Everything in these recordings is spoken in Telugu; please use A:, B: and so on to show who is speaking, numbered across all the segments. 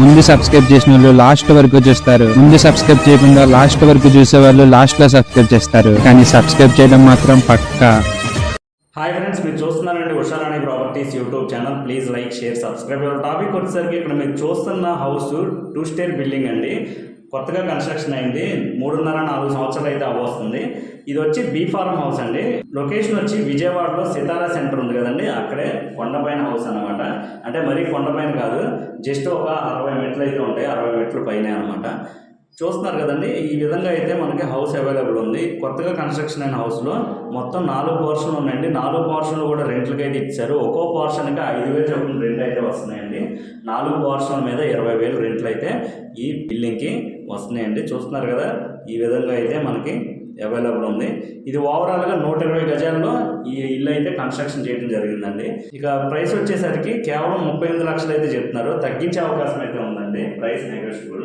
A: ముందు సబ్స్క్రైబ్ చేసిన వాళ్ళు లాస్ట్ వరకు చూస్తారు. ముందు సబ్స్క్రైబ్ చేయకుండా లాస్ట్ వరకు చూసే వాళ్ళు లాస్ట్లో సబ్స్క్రైబ్ చేస్తారు. కానీ సబ్స్క్రైబ్ చేయడం మాత్రం పక్కా.
B: హాయ్ ఫ్రెండ్స్ మీరు చూస్తున్నారండి Usharani properties YouTube channel please like share subscribe topic వచ్చేసరికి ఇక్కడ మీరు చూస్తున్న హౌస్ టూ స్టేర్ బిల్డింగ్ అండి. కొత్తగా కన్స్ట్రక్షన్ అయింది. మూడున్నర నాలుగు సంవత్సరాలు అయితే అవస్తుంది ఇది వచ్చి బీ ఫార్మ్ హౌస్ అండి. లొకేషన్ వచ్చి విజయవాడలో సితారా సెంటర్ ఉంది కదండి. అక్కడే కొండపైన హౌస్ అనమాట అంటే మరీ కొండపైన కాదు జస్ట్ ఒక అరవై మెట్లు అయితే ఉంటాయి. అరవై మెట్లు పైన అనమాట చూస్తున్నారు కదండి ఈ విధంగా అయితే మనకి హౌస్ అవైలబుల్ ఉంది. కొత్తగా కన్స్ట్రక్షన్ అయిన హౌస్లో మొత్తం నాలుగు పోర్షన్లు ఉన్నాయండి. నాలుగు పోర్షన్లు కూడా రెంట్లకి అయితే ఇచ్చారు. ఒక్కో పోర్షన్కి ఐదు వేలు చొప్పున రెంట్ అయితే వస్తున్నాయండి. నాలుగు పోర్షన్ల మీద ఇరవై వేలు రెంట్లు అయితే ఈ బిల్డింగ్కి వస్తున్నాయండి. చూస్తున్నారు కదా ఈ విధంగా అయితే మనకి అవైలబుల్ ఉంది. ఇది ఓవరాల్గా నూట ఇరవై గజాల్లో ఈ ఇల్లు అయితే కన్స్ట్రక్షన్ చేయడం జరిగిందండి. ఇక ప్రైస్ వచ్చేసరికి కేవలం ముప్పై ఎనిమిది లక్షలు అయితే చెప్తున్నారు. తగ్గించే అవకాశం అయితే ఉందండి. ప్రైస్ నెగోషియబుల్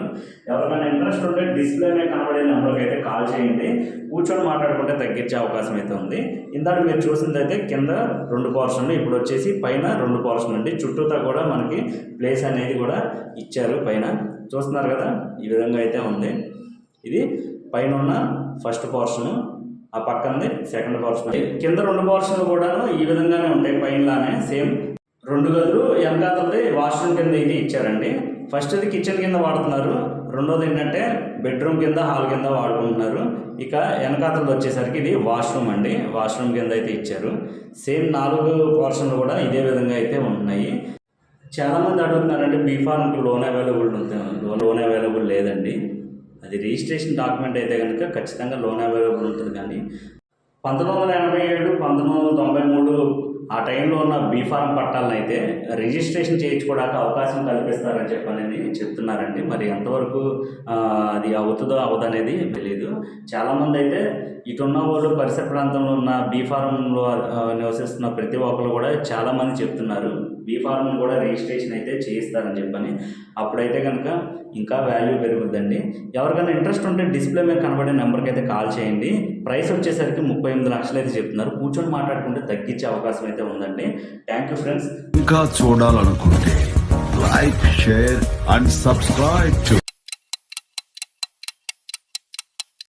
B: ఎవరికైనా ఇంట్రెస్ట్ ఉంటే డిస్ప్లే మీద కనబడే నెంబర్కి అయితే కాల్ చేయండి. కూర్చొని మాట్లాడుకుంటే తగ్గించే అవకాశం అయితే ఉంది. ఇందాక మీరు చూసింది అయితే కింద రెండు పోర్షన్లు ఇప్పుడు వచ్చేసి పైన రెండు పోర్షన్లు అండి. చుట్టూతా కూడా మనకి ప్లేస్ అనేది కూడా ఇచ్చారు పైన. చూస్తున్నారు కదా? ఈ విధంగా అయితే ఉంది. ఇది పైన ఉన్న ఫస్ట్ పోర్షన్ ఆ పక్కనది సెకండ్ పోర్షన్ కింద రెండు పోర్షన్లు కూడాను ఈ విధంగానే ఉంటాయి పైనలానే సేమ్. రెండు గదులు వెనకాతలది వాష్రూమ్ కింద ఇది ఇచ్చారండి. ఫస్ట్ అది కిచెన్ కింద వాడుతున్నారు. రెండోది ఏంటంటే బెడ్రూమ్ కింద హాల్ కింద వాడుకుంటున్నారు. ఇక వెనకాతలది వచ్చేసరికి ఇది వాష్రూమ్ అండి. వాష్రూమ్ కింద అయితే ఇచ్చారు. సేమ్ నాలుగు పోర్షన్లు కూడా ఇదే విధంగా అయితే ఉంటున్నాయి. చాలామంది అడుగుతున్నారండి బీఫార్మ్కి లోన్ అవైలబుల్ ఉంది లోన్ అవైలబుల్ లేదండి. అది రిజిస్ట్రేషన్ డాక్యుమెంట్ అయితే కనుక ఖచ్చితంగా లోన్ అవైలబుల్ ఉంటుంది కానీ పంతొమ్మిది వందల ఎనభై ఏడు పంతొమ్మిది వందల తొంభై మూడు ఆ టైంలో ఉన్న బీ ఫార్మ్ పట్టాలను అయితే రిజిస్ట్రేషన్ చేయించుకోవడానికి అవకాశం కల్పిస్తారని చెప్పాలని చెప్తున్నారండి. మరి ఎంతవరకు అది అవుతుందో అవదనేది తెలియదు చాలామంది అయితే ఇటున్న వాళ్ళు పరిసర ప్రాంతంలో ఉన్న బీ నివసిస్తున్న ప్రతి ఒక్కరు కూడా చాలామంది చెప్తున్నారు. బీ ఫార్మ్ కూడా రిజిస్ట్రేషన్ అయితే చేయిస్తారని చెప్పని అప్పుడైతే కనుక ఇంకా వాల్యూ పెరుగుద్దండి. ఎవరికైనా ఇంట్రెస్ట్ ఉంటే డిస్ప్లే మీద కనబడే నెంబర్కి అయితే కాల్ చేయండి. ప్రైస్ వచ్చేసరికి ముప్పై ఎనిమిది లక్షలు అయితే చెప్తున్నారు. కూర్చొని మాట్లాడుకుంటే తగ్గించే అవకాశం అయితే ఉందండి. థ్యాంక్ యూ ఫ్రెండ్స్
C: ఇంకా చూడాలనుకుంటే లైక్ షేర్ అండ్ సబ్స్క్రైబ్